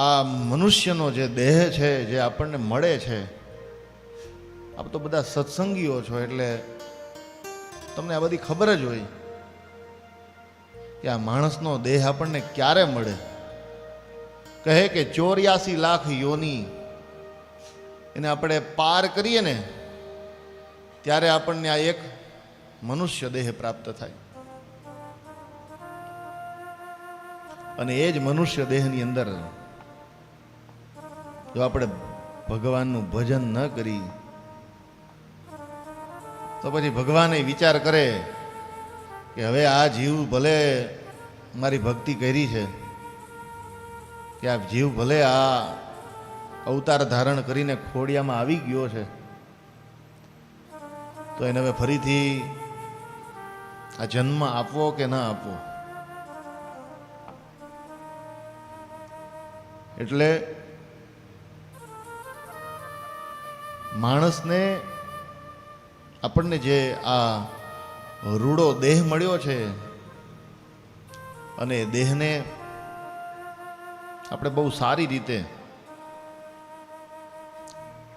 આ મનુષ્યનો જે દેહ છે, જે આપણને મળે છે, આપ તો બધા સત્સંગીઓ છો, એટલે તમને આ બધી ખબર જ હોય કે આ માણસનો દેહ આપણને ક્યારે મળે. કહે કે ચોર્યાસી લાખ યોની એને આપણે પાર કરીએ ને, ત્યારે આપણને આ એક મનુષ્ય દેહ પ્રાપ્ત થાય. અને એ જ મનુષ્ય દેહની અંદર જો આપણે ભગવાનનું ભજન ન કરી, તો પછી ભગવાન એ વિચાર કરે કે હવે આ જીવ ભલે મારી ભક્તિ કરી છે, કે આ જીવ ભલે આ અવતાર ધારણ કરીને ખોડિયામાં આવી ગયો છે, તો એને હવે ફરીથી આ જન્મ આપવો કે ના આપવો? એટલે માણસને આપણને જે આ રૂડો દેહ મળ્યો છે અને દેહને આપણે બહુ સારી રીતે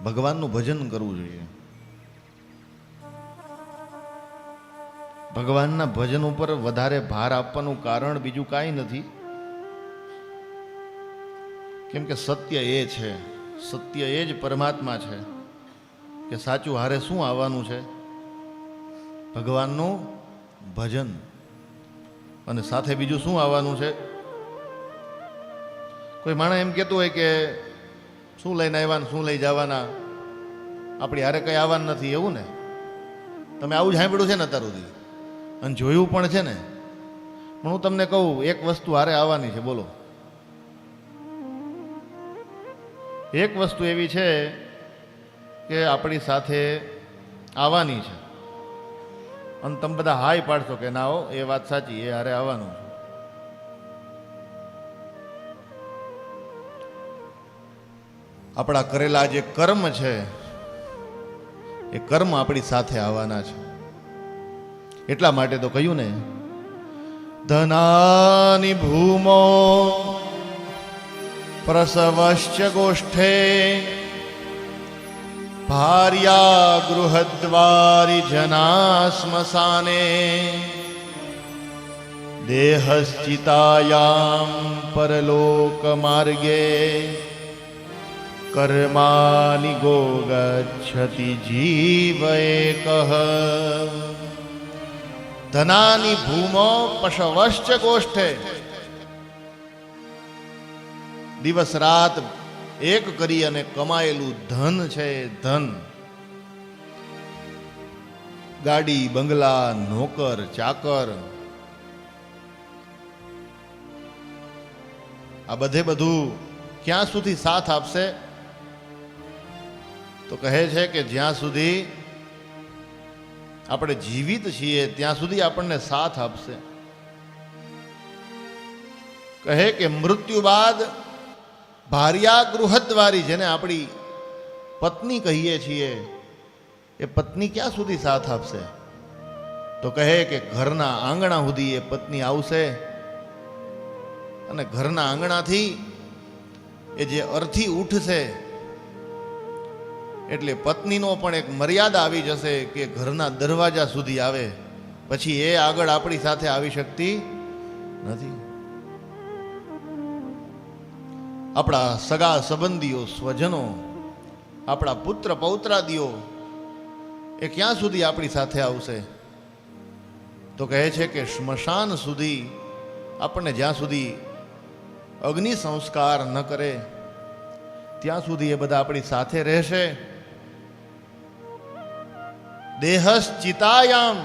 ભગવાનનું ભજન કરવું જોઈએ. ભગવાનના ભજન ઉપર વધારે ભાર આપવાનું કારણ બીજું કાંઈ નથી. કેમ કે સત્ય એ છે, સત્ય એ જ પરમાત્મા છે. કે સાચું હારે શું આવવાનું છે? ભગવાનનું ભજન. અને સાથે બીજું શું આવવાનું છે? કોઈ માણસ એમ કહેતું હોય કે શું લઈને આવ્યા શું લઈ જવાના? આપણી હારે કંઈ આવવાનું નથી, એવું ને? તમે આવું સાંભળ્યું છે ને અત્યાર સુધી? અને જોયું પણ છે ને? પણ હું તમને કહું, એક વસ્તુ હારે આવવાની છે, બોલો. એક વસ્તુ એવી છે કે આપણી સાથે આવવાની છે. અને તમે બધા હાય પાડશો કે ના હો, એ વાત સાચી, એ હારે આવવાનું છે. આપણા કરેલા જે કર્મ છે, એ કર્મ આપણી સાથે આવવાના છે. એટલા માટે તો કહ્યું ને, ધનાની ભૂમો પ્રસવશ્ચ ગોષ્ઠે ભાર્યા ગૃહદ્વારી જના સ્મશાને દેહશ્ચિતાયામ પરલોક માર્ગે કર્માની ગોગચ્છતિ જીવ એકઃ ધનાની ભૂમો પશવશ્ચ ગોષ્ઠે દિવસ રાત એક કરી અને કમાયેલું ધન છે ધન. ગાડી, બંગલા, નોકર, ચાકર. આ બધે બધું ક્યાં સુધી સાથ આપશે? તો કહે છે કે જ્યાં સુધી આપણે જીવિત છીએ, ત્યાં સુધી આપણને સાથ આપશે. કહે કે મૃત્યુ બાદ ભાર્યા ગૃહદ્વારી જેને આપણી પત્ની કહીએ છીએ, એ પત્ની ક્યાં સુધી સાથ આપશે? તો કહે કે ઘરના આંગણા સુધી એ પત્ની આવશે અને ઘરના આંગણાથી એ જે અર્થી ઉઠશે, એટલે પત્નીનો પણ એક મર્યાદા આવી જશે કે ઘરના દરવાજા સુધી આવે, પછી એ આગળ આપણી સાથે આવી શકતી નથી. આપણા સગા સંબંધીઓ, સ્વજનો, આપણા પુત્ર પૌત્રાદીઓ એ ક્યાં સુધી આપણી સાથે આવશે? તો કહે છે કે સ્મશાન સુધી આપણને જ્યાં સુધી અગ્નિ સંસ્કાર ન કરે, ત્યાં સુધી એ બધા આપણી સાથે રહેશે. દેહશ્ચિતાયામ.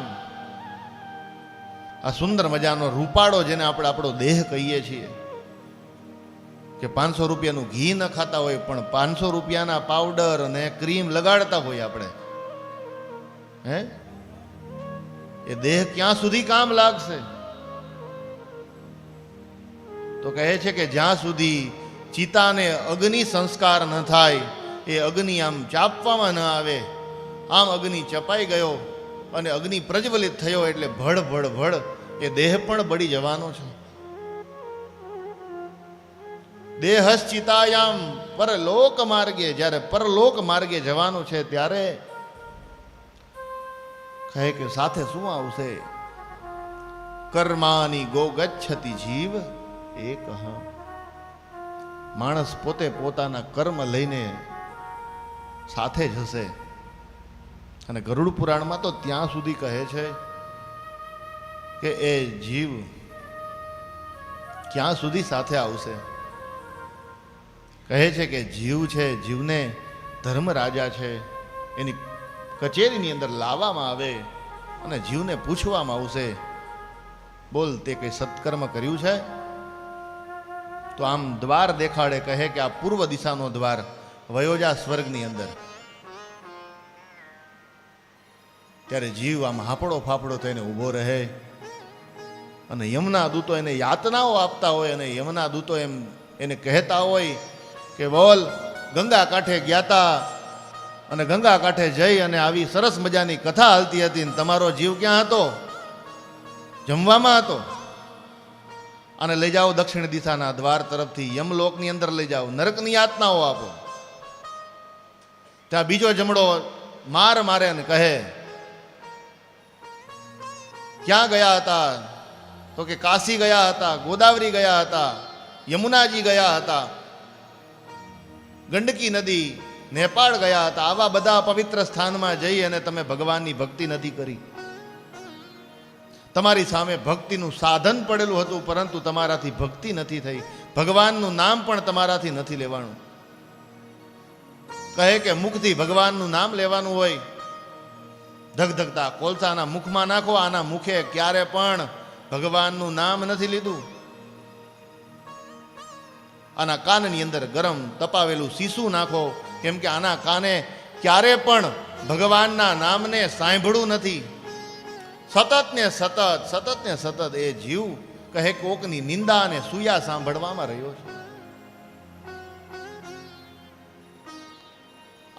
આ સુંદર મજાનો રૂપાળો જેને આપણે આપણો દેહ કહીએ છીએ. કે પાંચસો રૂપિયાનું ઘી ન ખાતા હોય, પણ પાંચસો રૂપિયાના પાવડર અને ક્રીમ લગાડતા હોય આપણે. હે? એ દેહ ક્યાં સુધી કામ લાગશે? તો કહે છે કે જ્યાં સુધી ચિતાને અગ્નિ સંસ્કાર ન થાય, એ અગ્નિ આમ ચાપવામાં ન આવે. આમ અગ્નિ ચપાઈ ગયો અને અગ્નિ પ્રજ્વલિત થયો એટલે ભડ ભડ ભડ એ દેહ પણ બળી જવાનો છે. દેહશ્ચિતાયામ પરલોક માર્ગે. જ્યારે પરલોક માર્ગે જવાનું છે ત્યારે કહે કે સાથે શું આવશે? કર્માની ગોગચ્છતી જીવ એક માણસ પોતે પોતાના કર્મ લઈને સાથે જ હશે. અને ગરુડ પુરાણમાં તો ત્યાં સુધી કહે છે કે એ જીવ ક્યાં સુધી સાથે આવશે? કહે છે કે જીવ છે, જીવને ધર્મ રાજા છે. એની કચેરીની અંદર લાવવામાં આવે અને જીવને પૂછવામાં આવશે, બોલ, તે કંઈ સત્કર્મ કર્યું છે? તો આમ દ્વાર દેખાડે કહે કે આ પૂર્વ દિશાનો દ્વાર વયોજા સ્વર્ગની અંદર. ત્યારે જીવ આમ હાપડો ફાફડો થઈને ઊભો રહે અને યમના દૂતો એને યાતનાઓ આપતા હોય અને યમના દૂતો એમ એને કહેતા હોય કે બોલ, ગંગા કાંઠે ગ્યાતા અને ગંગા કાંઠે જઈ અને આવી સરસ મજાની કથા હાલતી હતી ને તમારો જીવ ક્યાં હતો? જમવામાં હતો? અને લઈ જાઓ દક્ષિણ દિશાના દ્વાર તરફથી, યમલોકની અંદર લઈ જાઓ, નરકની યાતનાઓ આપો. ત્યાં બીજો જમડો માર મારે અને કહે, ક્યાં ગયા હતા? તો કે, કાશી ગયા હતા, ગોદાવરી ગયા હતા, યમુનાજી ગયા હતા ગંડકી નદી, નેપાળ ગયા હતા. આવા બધા પવિત્ર સ્થાનમાં જઈ અને તમે ભગવાનની ભક્તિ નથી કરી. તમારી સામે ભક્તિનું સાધન પડેલું હતું, પરંતુ તમારાથી ભક્તિ નથી થઈ. ભગવાનનું નામ પણ તમારાથી નથી લેવાનું. કહે કે મુખથી ભગવાનનું નામ લેવાનું હોય. ધગધગતા, કોલસાના મુખમાં નાખો, આના મુખે ક્યારે પણ ભગવાનનું નામ નથી લીધું. આના કાનની અંદર ગરમ તપાવેલું સીસું નાખો. કેમ કે આના કાને ક્યારે પણ ભગવાનના નામને સાંભળવું નથી. સતત ને સતત સતત ને સતત એ જીવ કહે કોકની નિંદા અને સુયા સાંભળવામાં રહ્યો છે.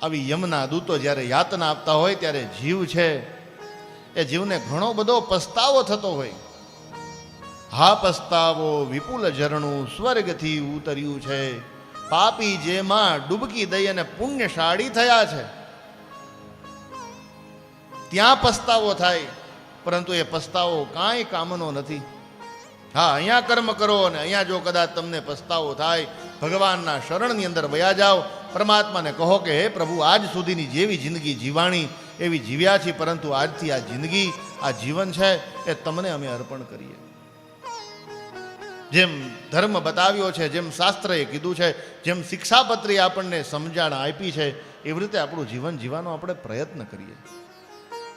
આવી યમના દૂતો જ્યારે યાતના આપતા હોય ત્યારે જીવ છે, એ જીવને ઘણો બધો પસ્તાવો થતો હોય. હા પસ્તાવો વિપુલ ઝરણું સ્વર્ગથી ઉતર્યું છે. પાપી જેમાં ડૂબકી દઈ અને પુણ્યશાળી થયા છે. ત્યાં પસ્તાવો થાય, પરંતુ એ પસ્તાવો કાંઈ કામનો નથી. હા, અહીંયા કર્મ કરો અને અહીંયા જો કદાચ તમને પસ્તાવો થાય, ભગવાનના શરણની અંદર વયા જાઓ. પરમાત્માને કહો કે, હે પ્રભુ, આજ સુધીની જેવી જિંદગી જીવાણી, એવી જીવ્યા છીએ, પરંતુ આજથી આ જિંદગી, આ જીવન છે, એ તમને અમે અર્પણ કરીએ. જેમ ધર્મ બતાવ્યો છે, જેમ શાસ્ત્રએ કીધું છે, જેમ શિક્ષાપત્રી આપણને સમજણ આપી છે, એવી રીતે આપણું જીવન જીવવાનો આપણે પ્રયત્ન કરીએ.